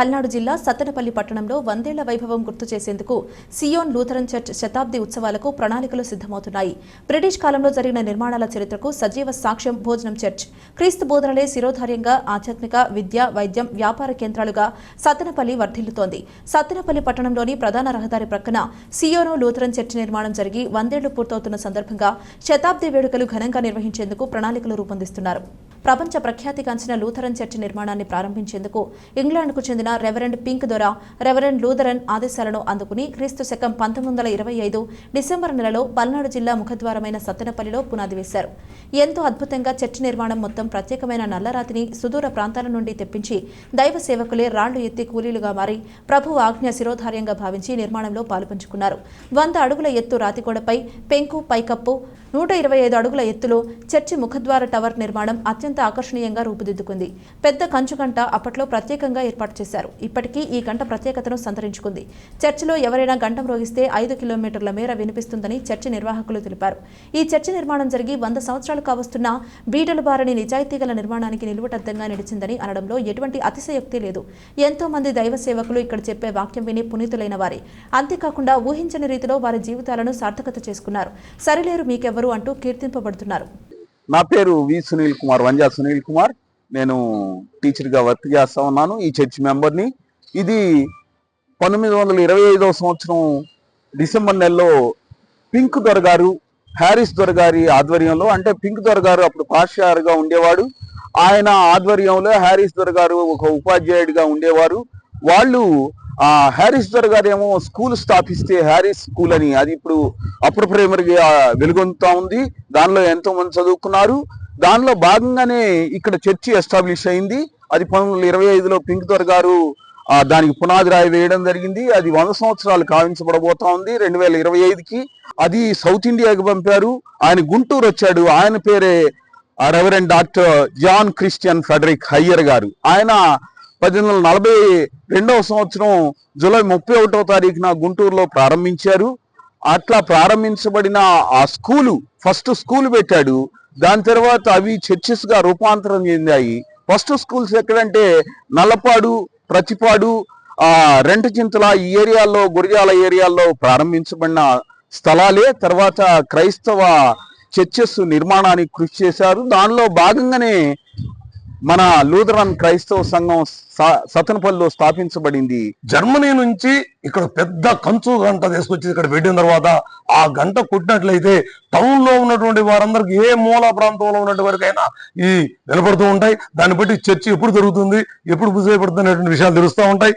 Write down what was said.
పల్నాడు జిల్లా సత్తెనపల్లి పట్టణంలో వందేళ్ళ వైభవం గుర్తు చేసేందుకు సియోన్ లూథరన్ చర్చ్ శతాబ్ది ఉత్సవాలకు ప్రణాళికలు సిద్ధమవుతున్నాయి. బ్రిటిష్ కాలంలో జరిగిన నిర్మాణాల చరిత్రకు సజీవ సాక్ష్యం భోజనం చర్చ్. క్రీస్తు బోధనలే శిరోధార్యంగా ఆధ్యాత్మిక విద్య వైద్యం వ్యాపార కేంద్రాలుగా సత్తెనపల్లి వర్ధిల్లుతోంది. సత్తెనపల్లి పట్టణంలోని ప్రధాన రహదారి ప్రక్కన సియోను లూథరన్ చర్చ్ నిర్మాణం జరిగి వందేళ్ళు పూర్తవుతున్న సందర్భంగా శతాబ్ది వేడుకలు ఘనంగా నిర్వహించేందుకు ప్రణాళికలు రూపొందిస్తున్నారు. ప్రపంచ ప్రఖ్యాతిగాంచిన లూథరన్ చర్చి నిర్మాణాన్ని ప్రారంభించేందుకు ఇంగ్లాండ్కు చెందిన రెవరెండ్ పింక్ దొర రెవరెండ్ లూథరన్ ఆదేశాలను అందుకుని క్రీస్తు శకం పంతొమ్మిది వందల ఇరవై ఐదు డిసెంబర్ నెలలో పల్నాడు జిల్లా ముఖద్వారమైన సత్తెనపల్లిలో పునాది వేశారు. ఎంతో అద్భుతంగా చర్చి నిర్మాణం మొత్తం ప్రత్యేకమైన నల్లరాతిని సుదూర ప్రాంతాల నుండి తెప్పించి దైవ సేవకులే రాళ్ళు ఎత్తి కూలీలుగా మారి ప్రభు ఆజ్ఞ శిరోధార్యంగా భావించి నిర్మాణంలో పాలుపంచుకున్నారు. వంద అడుగుల ఎత్తు రాతిగోడపై పెంకు పైకప్పు నూట ఇరవై ఐదు అడుగుల ఎత్తులో చర్చి ముఖద్వార టవర్ నిర్మాణం అత్యంత ఆకర్షణీయంగా రూపుదిద్దుకుంది. పెద్ద కంచుగంట అప్పట్లో ప్రత్యేకంగా ఏర్పాటు చేశారు. ఇప్పటికీ ఈ గంట ప్రత్యేకతను సంతరించుకుంది. చర్చిలో ఎవరైనా గంట మ్రోగిస్తే ఐదు కిలోమీటర్ల మేర వినిపిస్తుందని చర్చి నిర్వాహకులు తెలిపారు. ఈ చర్చి నిర్మాణం జరిగి వంద సంవత్సరాలు కావస్తున్న బీటలు బారని నిజాయితీ గల నిర్మాణానికి నిలువటద్దంగా నిలిచిందని అనడంలో ఎటువంటి అతిశయోక్తి లేదు. ఎంతో మంది దైవ సేవకులు ఇక్కడ చెప్పే వాక్యం విని పునీతులైన వారే. అంతేకాకుండా ఊహించని రీతిలో వారి జీవితాలను సార్థకత చేసుకున్నారు. సరిలేరు మీకెవ్వరు అంటూ కీర్తింపబడుతున్నారు. నా పేరు వి సునీల్ కుమార్ వంజా సునీల్ కుమార్. నేను టీచర్గా వర్క్ చేస్తా ఉన్నాను ఈ చర్చ్ మెంబర్ని. ఇది పంతొమ్మిది వందల ఇరవై ఐదవ సంవత్సరం డిసెంబర్ నెలలో పింక్ దొర గారు హ్యారిస్ దొర గారి ఆధ్వర్యంలో అంటే పింక్ దొర గారు అప్పుడు పాషారుగా ఉండేవాడు. ఆయన ఆధ్వర్యంలో హ్యారిస్ దొర గారు ఒక ఉపాధ్యాయుడిగా ఉండేవారు. వాళ్ళు ఆ హ్యారిస్ దొర గారు ఏమో స్కూల్ స్థాపిస్తే హ్యారిస్ స్కూల్ అని. అది ఇప్పుడు అప్పుడు ప్రైమరీగా వెలుగొందుతా ఉంది. దానిలో ఎంతో మంది చదువుకున్నారు. దానిలో భాగంగానే ఇక్కడ చర్చి ఎస్టాబ్లిష్ అయింది. అది పంతొమ్మిది ఇరవై ఐదులో పింక్ దొర గారు దానికి పునాది రాయి వేయడం జరిగింది. అది వంద సంవత్సరాలు కావించబడబోతా ఉంది రెండు వేల ఇరవై ఐదుకి. అది సౌత్ ఇండియాకి పంపారు. ఆయన గుంటూరు వచ్చాడు. ఆయన పేరే reverend doctor John Christian Frederick Heyer గారు. ఆయన పద్దెనిమిది వందల నలభై రెండవ సంవత్సరం జూలై ముప్పై ఒకటో తారీఖున గుంటూరులో ప్రారంభించారు. అట్లా ప్రారంభించబడిన ఆ స్కూలు ఫస్ట్ స్కూల్ పెట్టాడు. దాని తర్వాత అవి చర్చెస్గా రూపాంతరం చెందాయి. ఫస్ట్ స్కూల్స్ ఎక్కడంటే నల్లపాడు ప్రతిపాడు ఆ రెంటచింతల ఈ ఏరియాల్లో గురిజాల ఏరియాల్లో ప్రారంభించబడిన స్థలాలే. తర్వాత క్రైస్తవ చర్చెస్ నిర్మాణానికి కృషి చేశారు. దానిలో భాగంగానే మన లూథరన్ క్రైస్తవ సంఘం స- సతనపల్లిలో స్థాపించబడింది. జర్మనీ నుంచి ఇక్కడ పెద్ద కంచు గంట తీసుకొచ్చి ఇక్కడ పెట్టిన తర్వాత ఆ గంట కొట్టినట్లయితే టౌన్లో ఉన్నటువంటి వారందరికి ఏ మూల ప్రాంతంలో ఉన్నటువంటి వారికైనా ఈ నిలబడుతూ ఉంటాయి. దాన్ని బట్టి చర్చి ఎప్పుడు జరుగుతుంది ఎప్పుడు పూజ అనేటువంటి విషయాలు తెలుస్తూ ఉంటాయి.